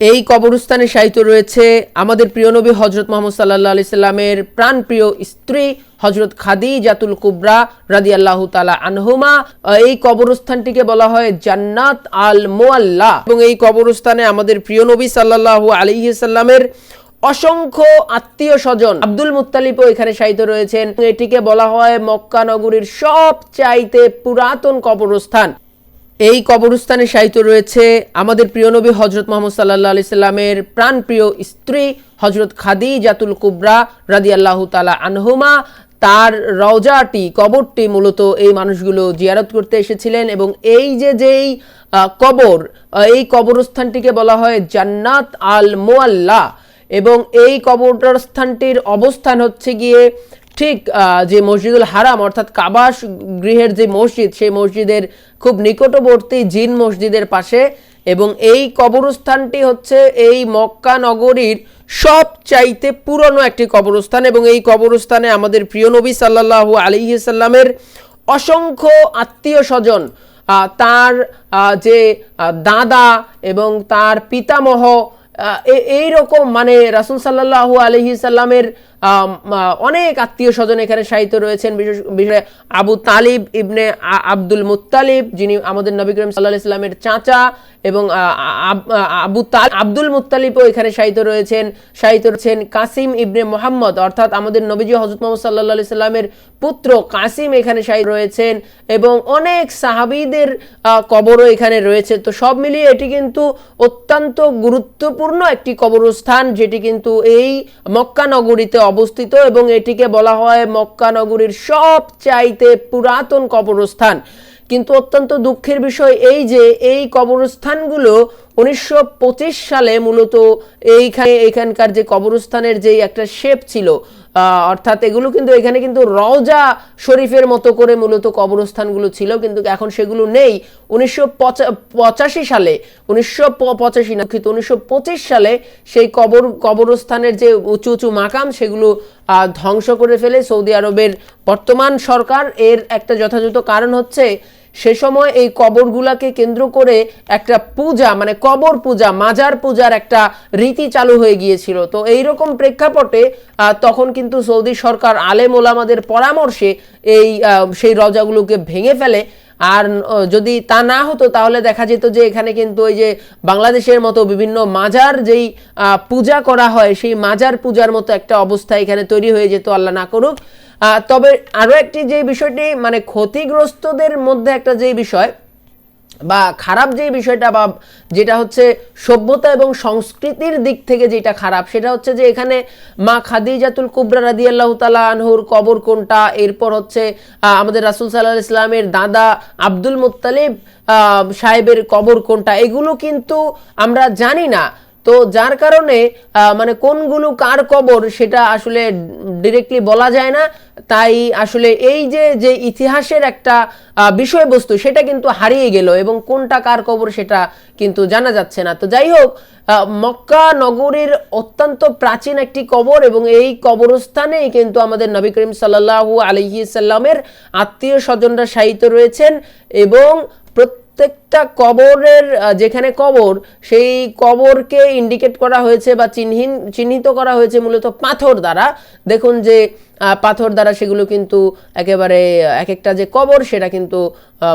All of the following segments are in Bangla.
এই কবরস্থানে শায়িত রয়েছে আমাদের প্রিয় নবী হজরত মোহাম্মদ সাল্লাহ আলি সাল্লামের প্রাণপ্রিয় স্ত্রী হজরত খাদি জাতুল কুবরা রাদি আল্লাহ তালা আনহুমা। এই কবরস্থানটিকে বলা হয় জান্নাত আল মোয়াল্লা। এবং এই কবরস্থানে আমাদের প্রিয় নবী সাল্লাহ আলিহি সাল্লামের অসংখ্য আত্মীয় স্বজন আব্দুল মুত্তালিবও এখানে শায়িত রয়েছেন। এটিকে বলা হয় মক্কা নগরীর সব চাইতে পুরাতন কবরস্থান। এই কবরস্থানে সাহিত্য রয়েছে আমাদের প্রিয় নবী হজরত মোহাম্মদ সাল্লাহ আলি সাল্লামের প্রাণপ্রিয় স্ত্রী হজরত খাদি জাতুল কুবরা রাদি আল্লাহ তালা আনহুমা। তার রওজাটি, কবরটি মূলত এই মানুষগুলো জিয়ারত করতে এসেছিলেন এবং এই যে যেই কবর এই কবরস্থানটিকে বলা হয় জান্নাত আল মোয়াল্লা এবং এই কবরস্থানটির অবস্থান হচ্ছে গিয়ে ঠিক যে মসজিদুল হারাম, অর্থাৎ কাবাস গৃহের যে মসজিদ, সেই মসজিদের খুব নিকটবর্তী জিন মসজিদের পাশে এবং এই কবরস্থানটি হচ্ছে এই মক্কা নগরীর সব চাইতে পুরনো একটি কবরস্থান এবং এই কবরস্থানে আমাদের প্রিয় নবী সাল্লাল্লাহু আলাইহি সাল্লামের অসংখ্য আত্মীয় স্বজন তার যে দাদা এবং তার পিতামহ এই রকম মানে রাসুল সাল্লাহ আলহি সাল্লামের অনেক আত্মীয় স্বজন এখানে সাহিত্য রয়েছেন, বিশেষ বিশেষ Abu Talib ibn Abdul Muttalib, যিনি আমাদের নবী করিম সাল্লাহ ইসলামের চাচা এবং আব- তাল, আব্দুল মুত্তালিবও এখানে সাহিত্য রয়েছেন সাহিত্য রয়েছেন কাসিম ইবনে মোহাম্মদ, অর্থাৎ আমাদের নবীজি হজরত মোহাম্মদ সাল্লাহ সাল্লামের পুত্র কাসিম এখানে সাহিত্য রয়েছেন এবং অনেক সাহাবিদের কবরও এখানে রয়েছে। তো সব মিলিয়ে এটি কিন্তু অত্যন্ত গুরুত্বপূর্ণ একটি কবরস্থান, যেটি কিন্তু এই মক্কা নগরীতে অবস্থিত এবং এটিকে বলা হয় মক্কা নগরীর সব চাইতে পুরাতন কবরস্থান। কিন্তু অত্যন্ত দুঃখের বিষয় এই যে, এই কবরস্থানগুলো উনিশশো পঁচিশ সালে মূলত এইখানে, এখানকার যে কবরস্থানের যে একটা শেপ ছিল অর্থাৎ এগুলো কিন্তু এখানে কিন্তু রওজা শরীফের মতো করে মূলত কবরস্থানগুলো ছিল, কিন্তু এখন সেগুলো নেই। উনিশশো পঁচাশি সালে, উনিশশো পঁচাশি না কিন্তু উনিশশো পঁচিশ সালে সেই কবর, কবরস্থানের যে উঁচু উঁচু মাকাম সেগুলো ধ্বংস করে ফেলে সৌদি আরবের বর্তমান সরকার। এর একটা যথাযথ কারণ হচ্ছে সে সময় এই কবরগুলাকে কেন্দ্র করে একটা পূজা মানে কবর পূজা, মাজার পূজার একটা রীতি চালু হয়ে গিয়েছিল। তো এই রকম প্রেক্ষাপটে তখন কিন্তু সৌদি সরকার আলেম ওলামাদের পরামর্শে এই সেই রজাগুলোকে ভেঙে ফেলে। আর যদি তা না হতো, তাহলে দেখা যেত যে এখানে কিন্তু ওই যে বাংলাদেশের মতো বিভিন্ন মাজার যেই পূজা করা হয়, সেই মাজার পূজার মতো একটা অবস্থা এখানে তৈরি হয়ে যেত, আল্লাহ না করুক। তবে আরও একটি যে বিষয়টি মানে ক্ষতিগ্রস্তদের মধ্যে একটা যে বিষয় বা খারাপ যে বিষয়টা বা যেটা হচ্ছে সভ্যতা এবং সংস্কৃতির দিক থেকে যেটা খারাপ, সেটা হচ্ছে যে এখানে মা খাদিজাতুল কুবরা রাদি আল্লাহ তালা আনহুর কবর কোনটা, এরপর হচ্ছে আমাদের রাসুল সাল্লাহ ইসলামের দাদা আব্দুল মুত্তালিব সাহেবের কবর কোনটা, এগুলো কিন্তু আমরা জানি না। তো যার কারণে মানে কোনগুলো কার কবর সেটা আসলে ডিরেক্টলি বলা যায় না। তাই আসলে এই যে যে ইতিহাসের একটা বিষয়বস্তু সেটা কিন্তু হারিয়ে গেল এবং কোনটা কার কবর সেটা কিন্তু জানা যাচ্ছে না। তো যাই হোক মক্কা নগরীর অত্যন্ত প্রাচীন একটি কবর এবং এই কবরস্থানেই কিন্তু আমাদের নবী করিম সাল্লাল্লাহু আলহি সাল্লামের আত্মীয় স্বজনরা সাহিত্য রয়েছেন এবং প্রত্যেকটা কবরের যেখানে কবর, সেই কবরকে ইন্ডিকেট করা হয়েছে বা চিহ্নিন, চিহ্নিত করা হয়েছে মূলত পাথর দ্বারা। দেখুন যে পাথর দ্বারা সেগুলো কিন্তু একেবারে, এক একটা যে কবর, সেটা কিন্তু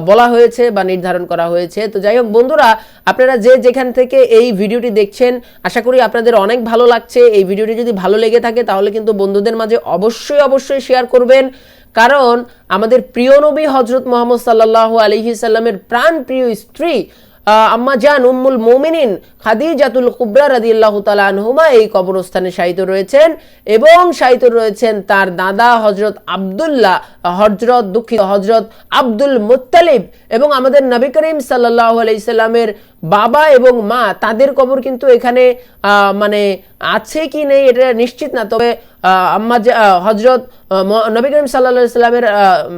বলা হয়েছে বা নির্ধারণ করা হয়েছে। তো যাই হোক, বন্ধুরা, আপনারা যে যেখান থেকে এই ভিডিওটি দেখছেন, আশা করি আপনাদের অনেক ভালো লাগছে। এই ভিডিওটি যদি ভালো লেগে থাকে, তাহলে কিন্তু বন্ধুদের মাঝে অবশ্যই অবশ্যই শেয়ার করবেন। কারণ আমাদের প্রিয় নবী হজরত মোহাম্মদ সাল্লাহ আলহি সাল্লামের প্রাণ প্রিয় স্ত্রী আম্মা জান উম্মুল মোমিনিন খাদিজাতুল কুবরা রাদিয়াল্লাহু তাআলা আনহুমা এই কবরস্থানে শায়িত রয়েছেন এবং শায়িত রয়েছেন তার দাদা হজরত আব্দুল্লাহ হজরত দুঃখিত হজরত আব্দুল মুত্তালিব এবং আমাদের নবী করিম সাল্লাল্লাহু আলাইহি সাল্লামের বাবা এবং মা, তাদের কবর কিন্তু এখানে মানে আছে কি নেই এটা নিশ্চিত না। তবে আম্মা হজরত নবী করিম সাল্লাহ সাল্লামের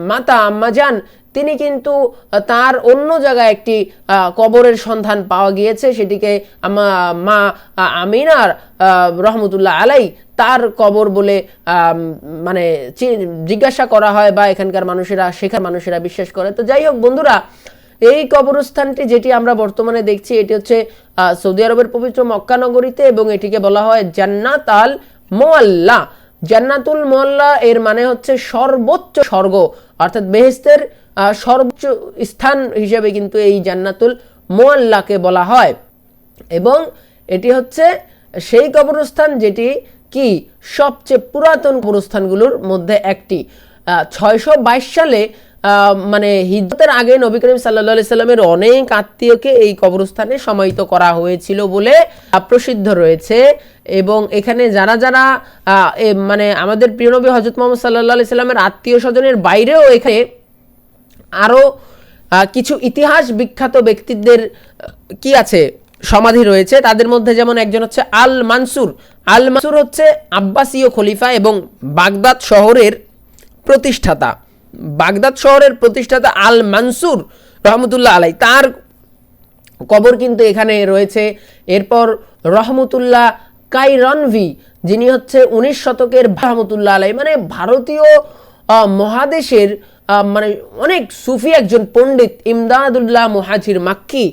মাতা আম্মা জান, তিনি কিন্তু তার অন্য জায়গায় একটি কবরের সন্ধান পাওয়া গিয়েছে। সেটিকে মা আমিনার রহমতুল্লাহ আলাই তার কবর বলে মানে জিজ্ঞাসা করা হয় বা এখানকার মানুষেরা শেখার মানুষেরা বিশ্বাস করে। তো যাই হোক বন্ধুরা, এই কবরস্থানটি যেটি আমরা বর্তমানে দেখছি, এটি হচ্ছে সৌদি আরবের পবিত্র মক্কানগরীতে এবং এটিকে বলা হয় জান্নাত আল মোয়াল্লা। জান্নাতুল মোয়াল্লা এর মানে হচ্ছে সর্বোচ্চ স্বর্গ, অর্থাৎ বেহেস্তের সর্বোচ্চ স্থান হিসেবে কিন্তু এই জান্নাতুল মোয়াল্লাকে বলা হয়। এবং এটি হচ্ছে সেই কবরস্থান যেটি কি? সবচেয়ে পুরাতন কবরস্থানগুলোর মধ্যে একটি। ছয়শো বাইশ সালে মানে হিজরতের আগে নবী করিম সাল্লা সাল্লামের অনেক আত্মীয়কে এই কবরস্থানে সমাহিত করা হয়েছিল বলে প্রসিদ্ধ রয়েছে। এবং এখানে যারা যারা মানে আমাদের প্রিয় নবী হজরত মোহাম্মদ সাল্লাহ সাল্লামের আত্মীয় স্বজনের বাইরেও এখানে আরও কিছু ইতিহাস বিখ্যাত ব্যক্তিদের, কি আছে, সমাধি রয়েছে। তাদের মধ্যে যেমন একজন হচ্ছে আল মানসুর। আল মানসুর হচ্ছে আব্বাসীয় খলিফা এবং বাগদাদ শহরের প্রতিষ্ঠাতা। বাগদাদ শহরের প্রতিষ্ঠাতা আল মানসুর রহমতুল্লাহ আলাই, তার কবর কিন্তু এখানে রয়েছে। এরপর রহমতুল্লাহ কাইরনভি, যিনি হচ্ছে উনিশ শতকের রহমতুল্লাহ আলাই মানে ভারতীয় মহাদেশের মানে অনেক সুফি একজন পণ্ডিত ইমদাদুল্লাহ মুহাজির মাক্কি।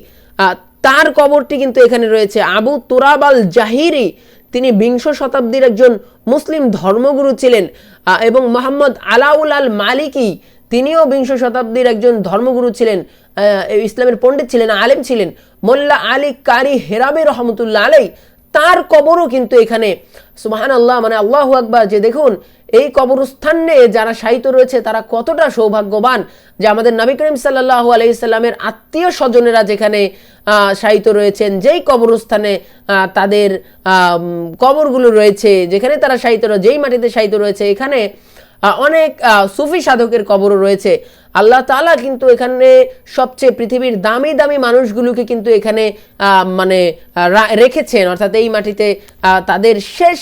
তার কবরটি কিন্তু এখানে রয়েছে। আবু তুরাব আল জাহিরি তিনি বিংশ শতাব্দীর একজন মুসলিম ধর্মগুরু ছিলেন এবং মোহাম্মদ আলাউল আল মালিকি তিনিও বিংশ শতাব্দীর একজন ধর্মগুরু ছিলেন ইসলামের পণ্ডিত ছিলেন, আলেম ছিলেন। মোল্লা আলী কারি হেরাবে রহমতুল্লা আলাই তার কবরও কিন্তু এখানে। সুবাহান আল্লাহ মানে আল্লাহ আকবার। যে দেখুন, এই কবরস্থানে যারা শায়িত রয়েছে, তারা কতটা সৌভাগ্যবান যে আমাদের নবী করিম সাল্লাহ আলাইসাল্লামের আত্মীয় স্বজনেরা যেখানে সাহিত্য রয়েছেন, যেই কবরস্থানে তাদের কবরগুলো রয়েছে, যেখানে তারা সাহিত্য যেই মাটিতে সাহিত্য রয়েছে, এখানে অনেক সুফি সাধকের কবরও রয়েছে। আল্লাহ তালা কিন্তু এখানে সবচেয়ে পৃথিবীর দামি দামি মানুষগুলোকে কিন্তু এখানে মানে রেখেছেন। অর্থাৎ এই মাটিতে তাদের শেষ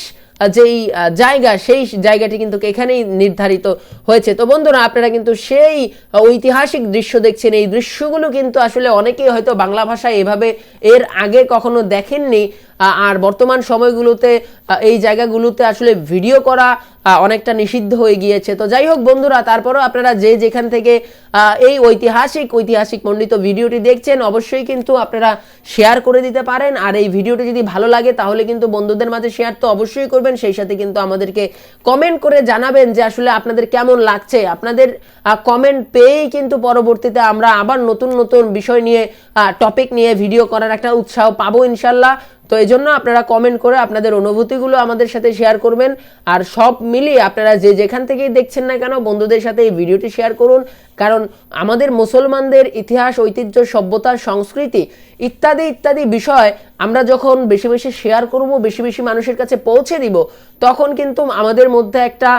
যেই জায়গা, সেই জায়গাটি কিন্তু এখানেই নির্ধারিত হয়েছে। তো বন্ধুরা, আপনারা কিন্তু সেই ঐতিহাসিক দৃশ্য দেখছেন। এই দৃশ্যগুলো কিন্তু আসলে অনেকেই হয়তো বাংলা ভাষায় এভাবে এর আগে কখনো দেখেননি। আর বর্তমান সময়গুলোতে এই জায়গাগুলোতে আসলে ভিডিও করা অনেকটা নিষিদ্ধ হয়ে গিয়েছে। তো যাই হোক বন্ধুরা, তারপরেও আপনারা যে যেখান থেকে এই ঐতিহাসিক ঐতিহাসিক মণ্ডিত ভিডিওটি দেখছেন, অবশ্যই কিন্তু আপনারা শেয়ার করে দিতে পারেন। আর এই ভিডিওটি যদি ভালো লাগে, তাহলে কিন্তু বন্ধুদের মাঝে শেয়ার তো অবশ্যই করবেন। সেই সাথে কিন্তু আমাদেরকে কমেন্ট করে জানাবেন যে আসলে আপনাদের কেমন লাগছে। আপনাদের কমেন্ট পেয়েই কিন্তু পরবর্তীতে আমরা আবার নতুন নতুন বিষয় নিয়ে টপিক নিয়ে ভিডিও করার একটা উৎসাহ পাবো ইনশাল্লাহ। তো এই জন্য আপনারা কমেন্ট করে আপনাদের অনুভূতিগুলো আমাদের সাথে শেয়ার করবেন। আর সব মিলিয়ে আপনারা যে যেখান থেকেই দেখছেন না কেন, বন্ধুদের সাথে এই ভিডিওটি শেয়ার করুন। কারণ আমাদের মুসলমানদের ইতিহাস, ঐতিহ্য, সভ্যতা, সংস্কৃতি ইত্যাদি ইত্যাদি বিষয় আমরা যখন বেশি বেশি শেয়ার করব, বেশি বেশি মানুষের কাছে পৌঁছে দিব, তখন কিন্তু আমাদের মধ্যে একটা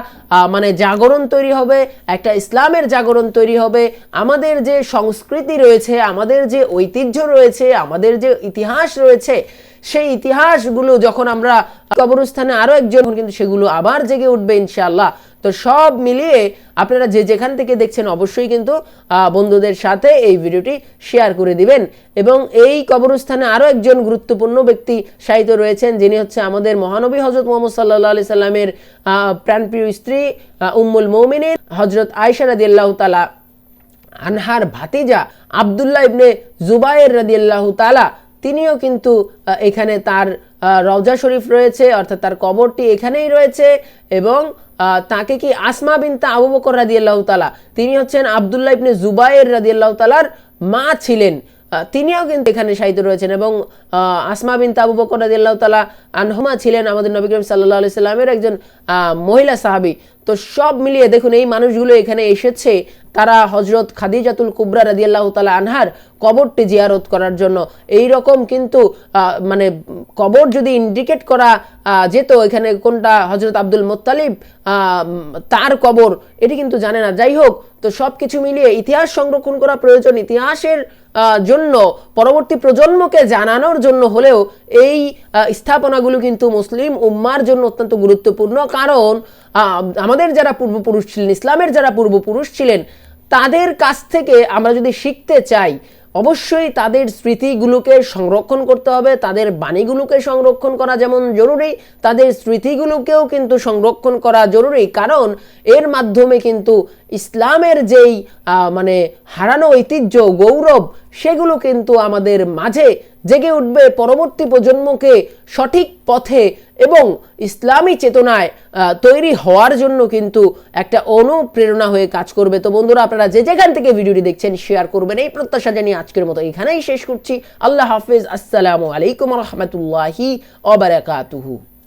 মানে জাগরণ তৈরি হবে, একটা ইসলামের জাগরণ তৈরি হবে। আমাদের যে সংস্কৃতি রয়েছে, আমাদের যে ঐতিহ্য রয়েছে, আমাদের যে ইতিহাস রয়েছে সেই ইতিহাসগুলো যখন আমরা কবরস্থানে আরও একজন কিন্তু সেগুলো আবার জেগে উঠবে ইনশাআল্লাহ। তো সব মিলিয়ে আপনারা যে যেখান থেকে দেখছেন, অবশ্যই কিন্তু বন্ধুদের সাথে এই ভিডিওটি শেয়ার করে দিবেন। এবং এই কবরস্থানে আরও একজন গুরুত্বপূর্ণ ব্যক্তি সাহিত্য রয়েছেন, যিনি হচ্ছে আমাদের মহানবী হজরত মোহাম্মদ সাল্লাহ আলি সাল্লামের প্রাণপ্রিয় স্ত্রী উম্মুল মৌমিনের হজরত আয়সা আল্লাহ তালা আনহার ভাতিজা আবদুল্লাহ ইবনে জুবায়ের রাদিয়াল্লাহু তাআলা। তিনিও কিন্তু এখানে তার রওজা শরীফ রয়েছে, অর্থাৎ তার কবরটি এখানেই রয়েছে এবং তাকে কি আসমা বিনতে আবু বকর রাদিয়াল্লাহু তালা তিনি হচ্ছেন আবদুল্লাহ ইবনে জুবায়ের রাদিয়াল্লাহু তাআলার মা ছিলেন। তিনিও কিন্তু এখানে সাহিত্য রয়েছেন এবং আসমা বিন তাবু বকর রাদিয়াল্লাহু তালা আনহমা ছিলেন আমাদের নবী করিম আলাইহি সাল্লামের একজন মহিলা সাহাবী। তো সব মিলিয়ে দেখুন, এই মানুষগুলো এখানে এসেছে তারা হজরত খাদিজাতুল কুবরা রাদিয়াল্লাহু তালা আনহার কবরটি জিয়ারত করার জন্য। এই রকম কিন্তু মানে কবর যদি ইন্ডিকেট করা যেত, এখানে কোনটা হজরত আব্দুল মোত্তালিব তার কবর, এটি কিন্তু জানে না। যাই হোক তো সব কিছু মিলিয়ে ইতিহাস সংরক্ষণ করা প্রয়োজন ইতিহাসের জন্য, পরবর্তী প্রজন্মকে জানানোর জন্য হলেও এই স্থাপনাগুলো কিন্তু মুসলিম উম্মার জন্য অত্যন্ত গুরুত্বপূর্ণ। কারণ আমাদের যারা পূর্বপুরুষ ছিলেন, ইসলামের যারা পূর্বপুরুষ ছিলেন তাদের কাছ থেকে আমরা যদি শিখতে চাই, অবশ্যই তাদের স্মৃতিগুলোকে সংরক্ষণ করতে হবে, তাদের বাণীগুলোকে সংরক্ষণ করা যেমন জরুরি, তাদের স্মৃতিগুলোকেও কিন্তু সংরক্ষণ করা জরুরি। কারণ এর মাধ্যমে কিন্তু ইসলামের যেই মানে হারানো ঐতিহ্য, গৌরব সেগুলো কিন্তু আমাদের মাঝে জেগে উঠবে পরবর্তী প্রজন্মকে সঠিক পথে এবং ইসলামী চেতনায় তৈরি হওয়ার জন্য কিন্তু একটা অনুপ্রেরণা হয়ে কাজ করবে। তো বন্ধুরা, আপনারা যে যেখান থেকে ভিডিওটি দেখছেন শেয়ার করবেন। এই প্রত্যাশা জানিয়ে আজকের মতো এখানেই শেষ করছি। আল্লাহ হাফিজ। আসসালামু আলাইকুম রহমতুল্লাহি অবরাকাতুহু